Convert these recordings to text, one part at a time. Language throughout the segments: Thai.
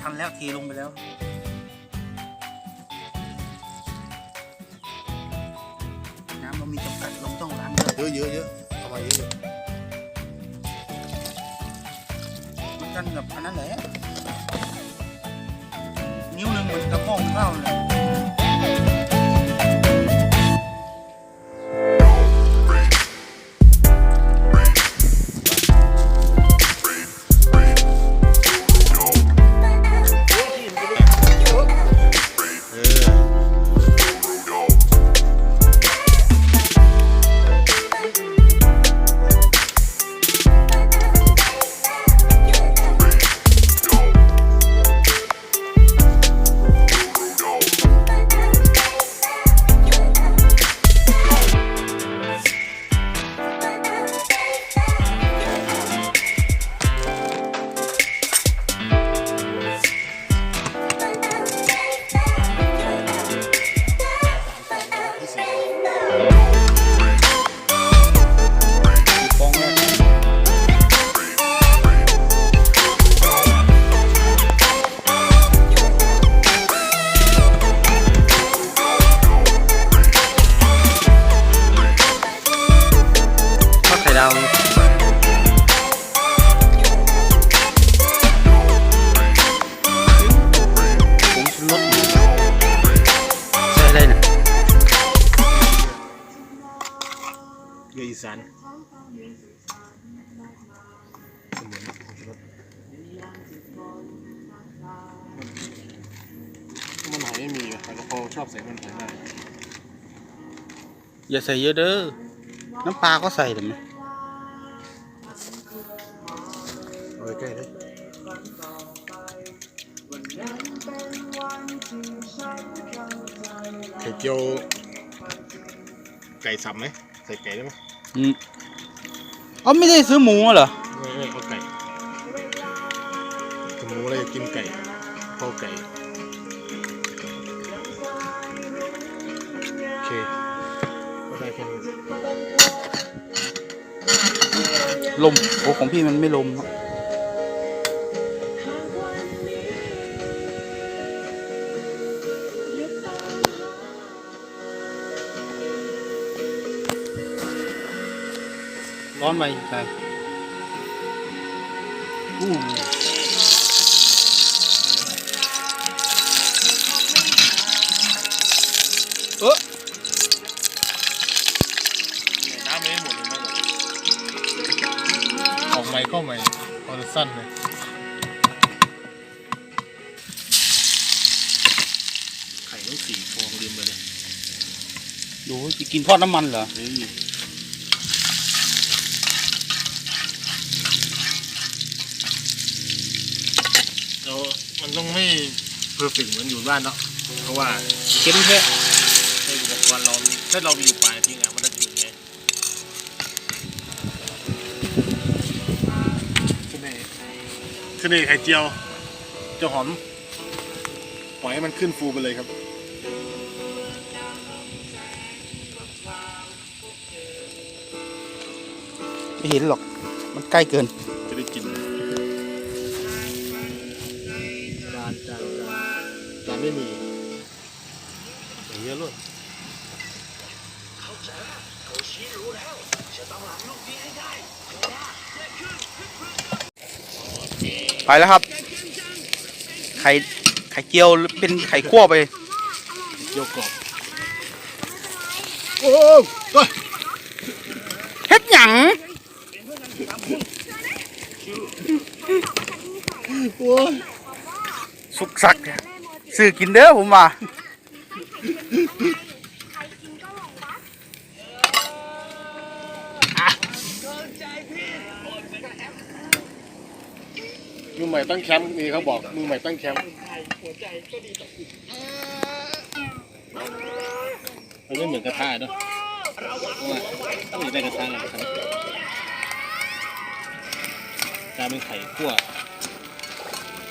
ทันแล้วเทลงไปแล้วน้ำเรามีจำกัดเราต้องล้างเยอะเยอะเยอะเยอะเอามาเยอะเยอะเหมือนกันกับอันนั้นแหละนิ้วหนึ่งเหมือนกระป้องข้าวเลย เยอะอีสานมันหอยไม่มีอะแต่เราชอบใส่มันหอยมากอย่าใส่เยอะเด้อ น้ำปลาก็ใส่ได้ไหมเอาไปใกล้เลยไข่เจียวไก่สับไหมใส่ไก่ได้ไหม อืมเอาไม่ได้ซื้อหมูเหรอไม่ไม่เอาไก่ถึงหมูอะไรกินไก่เข้าไก่โอเคก็ได้แค่นี้ลมโอ้ของพี่มันไม่ลมครับ ร้อนไปใช่อู้เออน้ำไม่หมดเลยนะออกใหม่เข้าใหม่เอาแต่สั้นเลยไข่ต้องสี่ฟองริมไปเลย ดูจะกินทอดน้ำมันเหรอ เฮ้ยเรา มันต้องไม่เพอร์เฟกเหมือนอยู่บ้านเนาะเพราะว่าเค็มแค่ในอุปกรณ์เราถ้าเราอยู่ป่าจริงอะมันจะอยู่ไงขึ้นในขึ้นในไข่เจียวเจะหอมปล่อยให้มันขึ้นฟูไปเลยครับไม่เห็นหรอก มันใกล้เกินจะได้กิน ไม่มีอย่างเงี้ยลูกไปแล้วครับ ไข่ไข่เจียวหรือเป็นไข่คั่วไปเกี๊ยวกรอบโอ้ยเฮ็ดหยังโอ้ยสุกสักเนี่ย ซื้อกินเด้อผมว่ามือใหม่ตั้งแคมป์นี่เขาบอกมือใหม่ตั้งแคมป์มันไม่เหมือนกระทะเนอะเพราะว่าต้องอยู่ในกระทะเลยครับกลายเป็นไข่คั่ว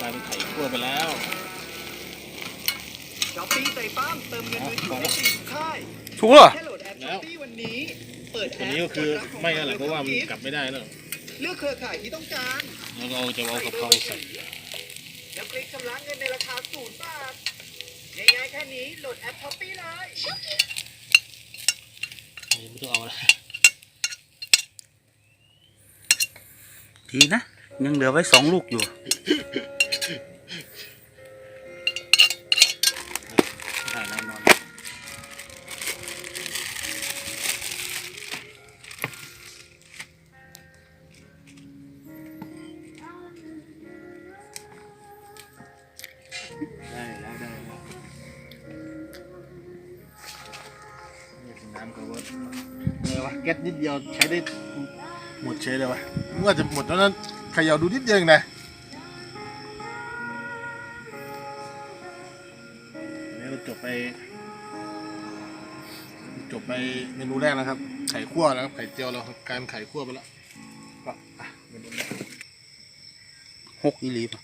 กลายเป็นไข่คั่วไปแล้ว ช้อปปี้ใส่ป้ามเติมเงินมือถือได้ฟรีทุกค่ายถูกเหรอแค่โหลดแอปช้อปปี้วันนี้ เปิดแออันปนี้ก็คือไม่แล้วแหละเพราะว่ามันกกลับไม่ได้แล้วเลือกเครือข่ายที่ต้องการแล้วเราจะเอากะเพราใส่แล้วคลิกชำระเงินในราคาศูนย์บาทง่ายๆแค่นี้โหลดแอปช้อปปี้เลยไม่ต้องเอาละดีนะ ยังเหลือไว้สองลูกอยู่ ก๊สนิดเดียวใช้ได้หมดเฉยเลยวะเมื่อจะหมดแล้วนั้นเขย่าดูนิดเดียวเองนะอันนี้เราจบไป จบไปเมนูแรกนะครับ ไข่คั่วนะครับ ไข่เจียวเราการไข่คั่วไปแล้วก็เมนูแรกหกอีลีป่ะ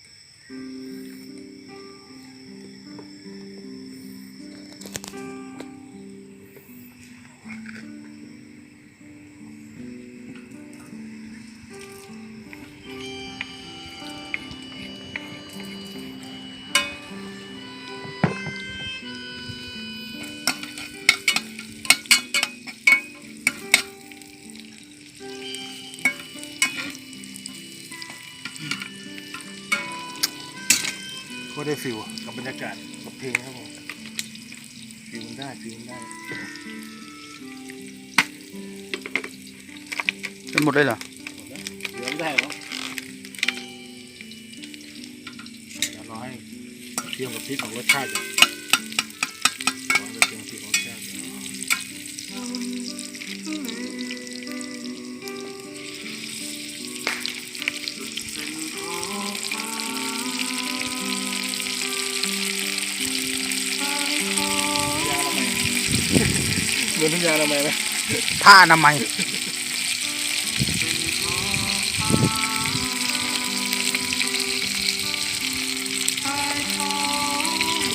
ก็ได้ฟิลกับบรรยากาศกับเพลงนะครับผมฟิลมันได้ฟิลมันได้เป็นหมดเลยเหรอเหลือไม่ได้หรอเดี๋ยวรอให้เทียมกับพริกของรสชาติก่อน เหมือนน้ำยาละไมไหมผ้าอนามัย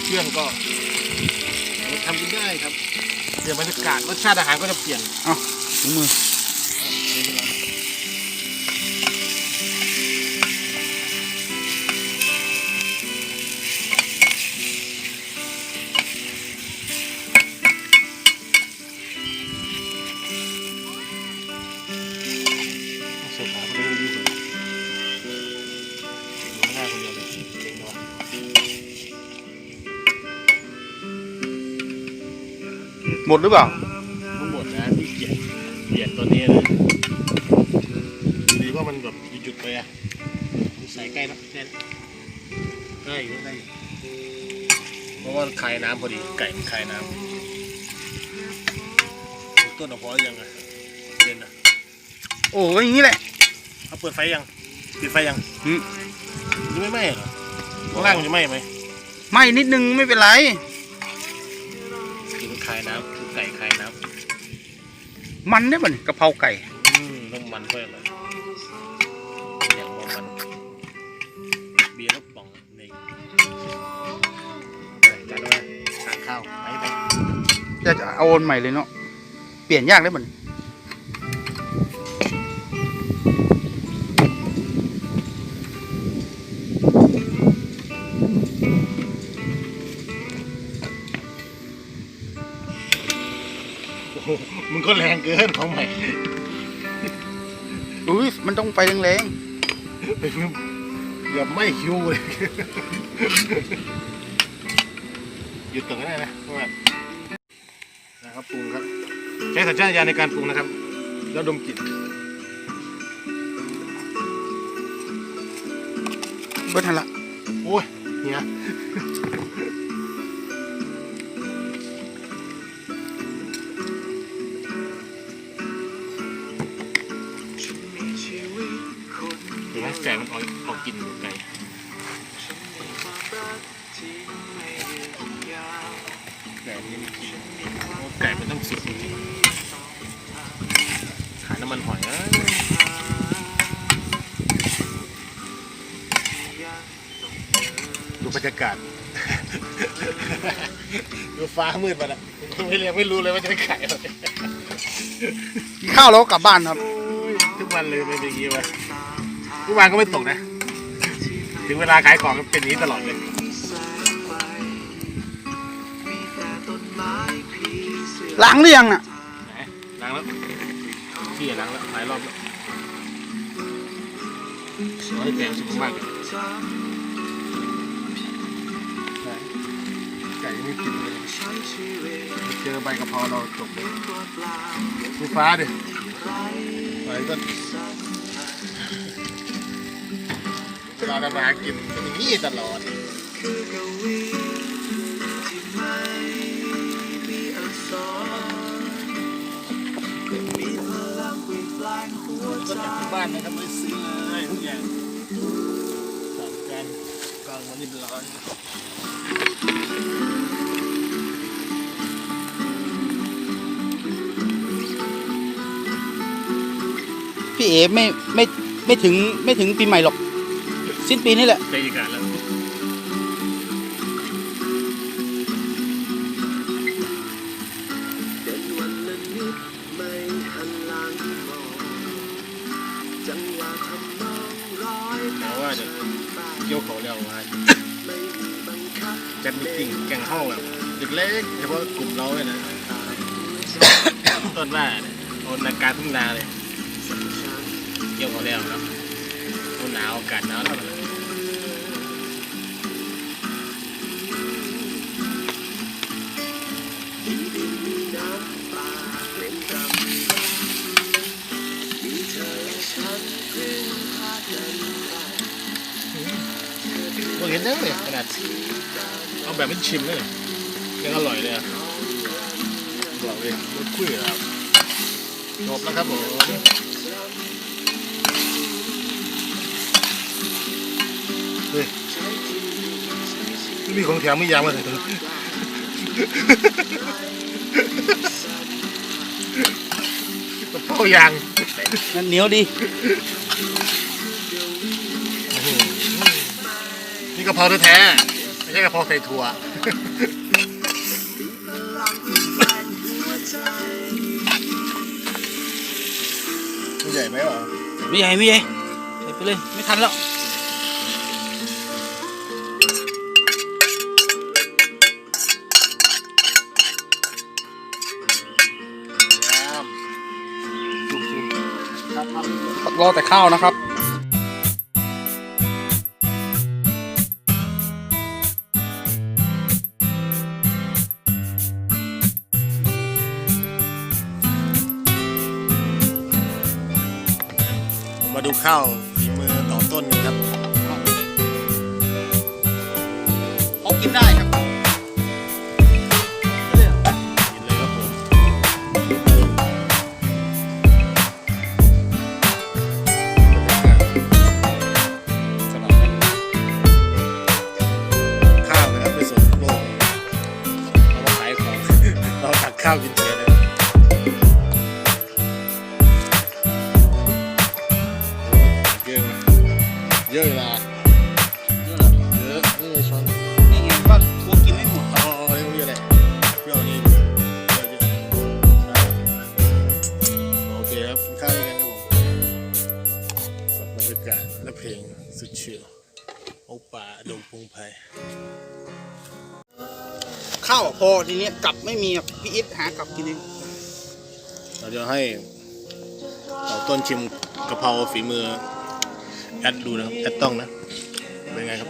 เครื่องก็ทำกินได้ครับเปลี่ยนบรรยากาศรสชาติอาหารก็จะเปลี่ยนถุงมือ หมดหรือเปล่าทั้งหมดนะที่เกลียดเกลียดตัวนี้เลยดีว่ามันแบบหยุดๆไปอะมันใส่ใกล้แล้วแค่นี้ได้อยู่ได้อยู่เพราะว่าคายน้ำพอดีไก่มันคายน้ำต้นเอาพอหรือยังอะเล่นนะโอ้ยอย่างนี้แหละเอาเปิดไฟยังปิดไฟยังอืมยังไม่ไหม้เหรอข้างล่างมันจะไหม้ไหมไม่นิดนึงไม่เป็นไร มันได้ป่ะนี่กะเพราไก่อืมต้องมันเพื่ออะไรอย่างว่ามัน เบียร์ลูกป่องนี่ไปจัดเลยทานข้าวไปไปจะจะเอาโอนใหม่เลยเนาะเปลี่ยนยากได้ป่ะนี่ มึงก็แรงเกินของใหม่อุ้ยมันต้องไปแรงไปพึ่งเกือบไม่คิวเลยหยุดตรงนั้นนะเพราะว่านะครับปรุงครับ ใช้สัญชาตญาณในการปรุงนะครับ แล้วดมกลิ่นๆเบิดทันละโอ้ยเฮีย ดูบรรยากาศ ดูฟ้ามืดมาละไม่เรียกไม่รู้เลยว่าจะไปขายอะไรกินข้าวแล้วก็กลับบ้านครับโอ้ยทุกวันเลยเป็นอย่างนี้วะทุกวันก็ไม่ตกนะเถึงเวลาขายของก็เป็นอย่างนี้ตลอดเลยล้างหรือยังน่ะล้างแล้วพี่ล้างแล้วหลายรอบแล้วสวยแปลงสุขมากเลย ไก่ยังไม่กินเลยเจอใบกะเพราเราจบเลยดูฟ้าดิไปก็เวลาทำมาหากินเป็นอย่างนี้ตลอดก็จากที่บ้านนะครับไม่ซื้อเลยทุกอย่างสามกันกลางวันนี้เป็นร้อย พี่เอไม่ไม่ไม่ถึงไม่ถึงปีใหม่หรอก สิ้นปีนี่แหละบรรยากาศแล้วแต่ว่าเกี่ยวเขาแล้วว่าจัดมิตติ้งแก่งห้องแบบเล็กๆเฉพาะกลุ่มเราเลยนะต้นว่าเนี่ยโอนนาการทุ่งนาเลย เกี่ยวเขาแล้วครับหนาวอากาศหนาวแล้วนะผมเห็นได้เลยขนาดเอาแบบไม่ชิมเลยยังอร่อยเลยอะบอกเลยรสคุยครับจบแล้วครับผม เฮ้ยไม่มีของแถมไม่ยางมาเลยกระเพรายางนั่นเหนียวดีนี่กะเพราแท้ๆไม่ใช่กะเพราใส่ถั่วมันใหญ่ไหมวะไม่ใหญ่ไม่ใหญ่ใส่ไปเลย ไม่ทันแล้ว รอแต่ข้าวนะครับมาดูข้าวฝีมือต่อต้นกันครับพอกินได้ครับ ดงพงไพรข้าวพอทีเนี้ยกลับไม่มีครับพี่อิทหากลับกินเองเราจะให้ต่อต้นชิมกะเพราฝีมือ แอดดูนะครับ แอดต้องนะ เป็นไงครับ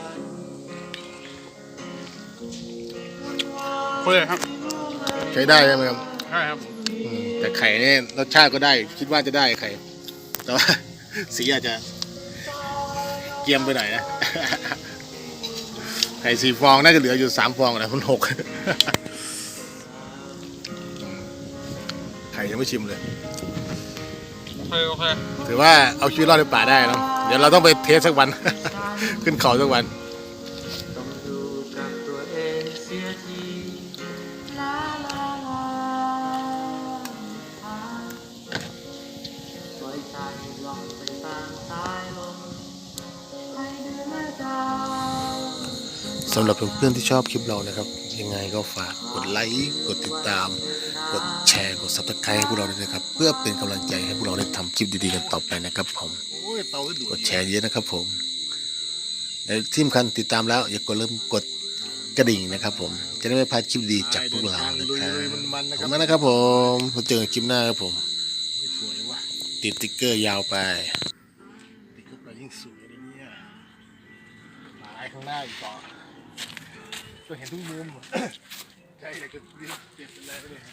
เพื่อครับ ใช้ได้ใช่ไหมครับใช่ครับอืมแต่ไข่เนี่ยรสชาติก็ได้ คิดว่าจะได้ไข่ แต่ว่า สีอาจจะเกรียมไปหน่อยนะ ไข่สี่ฟองน่าจะเหลืออยู่สามฟองนะมันหกไข่ยังไม่ชิมเลย โอเคโอเคถือว่าเอาชีวิตรอดในป่าได้แล้วเดี๋ยวเราต้องไปเทสสักวัน ขึ้นเขาสักวันต้องดูกับตัวเองเสียทีลาลาลาปล่อยใจลองไปตามสาย สำหรับเพื่อนๆที่ชอบคลิปเรานะครับ ยังไงก็ฝากกดไลค์กดติดตาม กดแชร์กดซับสไครต์ให้พวกเราด้วยนะครับ เพื่อเป็นกำลังใจให้พวกเราได้ทำคลิปดีๆกันต่อไปนะครับผมกดแชร์เยอะนะครับผมและที่สำคัญติดตามแล้ว อย่ากดเริ่มกดกระดิ่งนะครับ ผมจะได้ไม่พลาดคลิปดีจากพวกเรานะครับมันๆนะครับขอบคุณมนะครับ ผมพบเจอกันคลิปหน้าครับผมติดติ๊กเกอร์ยาวไปติดเข้าไปยิ่งสวยเลยเนี่ยหลายข้างหน้าอีกต่อ ก็เห็นทุกมุม ใช่เลยก็เด็ดไปเลยเนี่ย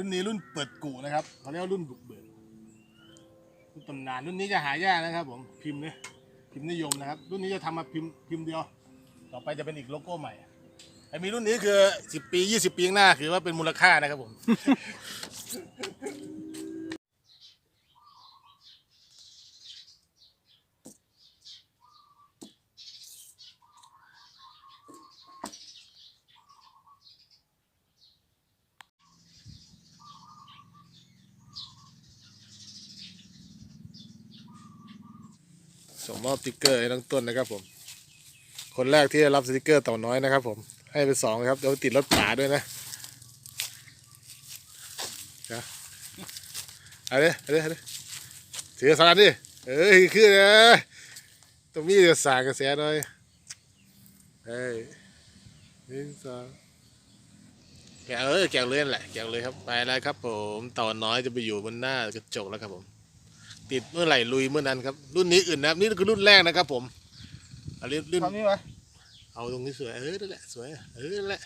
รุ่นนี้รุ่นเปิดกูนะครับเขาเรียกว่ารุ่นบุกเบิกรุ่นตำนานรุ่นนี้จะหายากนะครับ ผมพิมพ์เนี่ยพิมพ์นิยมนะครับ รุ่นนี้จะทำมาพิมพ์พิมพ์เดียว ต่อไปจะเป็นอีกโลโก้ใหม่ไอ้มีรุ่นนี้คือสิบปียี่สิบปีข้างหน้าคือว่าเป็นมูลค่านะครับผม ส่งมอบสติกเกอร์ให้น้องต้นนะครับ ผม คนแรกที่ได้รับสติกเกอร์เต่าน้อยนะครับ ผม ให้ไปสองครับเดี๋ยวติดรถป่าด้วยนะเดี๋ยเอาดิเอาดิเอาดิถือสารดิเอ้ยขึ้นนะตรงนี้จะสางกระแสหน่อยเฮ้ยนึ่สองแกเออแกะเลยนั่นแหละแกะเลยครับไปแล้วครับ ผมต่าน้อยจะไปอยู่บนหน้ากระจกแล้วครับผม ติดเมื่อไหร่ลุยเมื่อนั้นครับ รุ่นนี้อื่นนะครับนี่คือรุ่นแรกนะครับ ผมอันนี้รุ่น ทำนี่ไหมเอาตรงนี้สวย เออ นั่นแหละ สวย เออ นั่นแหละ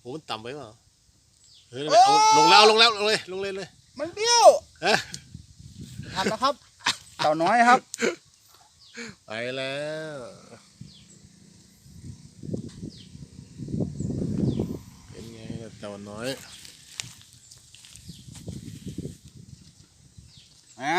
โอ้มันต่ำไปเปล่า เออนั่นแหละเอาลงแล้วลงแล้วลงเลย ลงเลยเลยมันเบี้ยวเอ๊ะทันแล้วครับ เต่าน้อยครับ ไปแล้ว เป็นไงล่ะเต่าน้อย อ่า